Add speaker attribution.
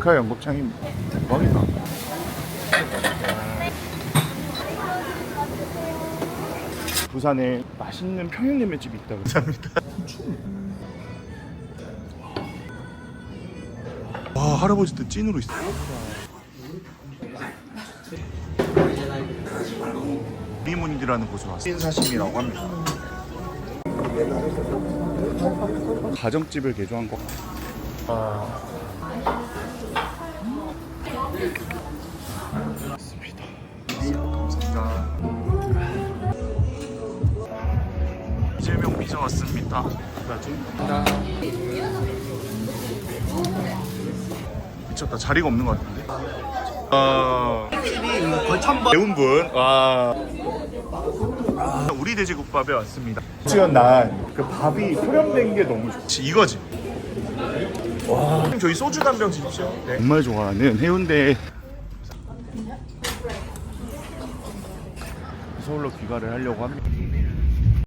Speaker 1: 카 연곱창이 대박이다. 부산에 맛있는 평양냉면 집이 있다고 감사합니다. 와 할아버지도 찐으로 있어. 미문이라는 곳으로 왔어요. 찐사심이라고 합니다. 가정집을 개조한 것. 아. 맞 감사합니다. 이재명 피자 왔습니다. 미쳤다. 자리가 없는 것 같은데. 아. 배운 분. 와. 우리 돼지국밥에 왔습니다. 지금 난그 밥이 소렴된 게 너무 좋지. 이거지. 와. 저희 소주 단병 주십시오. 네. 정말 좋아하는 해운대 서울로 귀가를 하려고 합니다.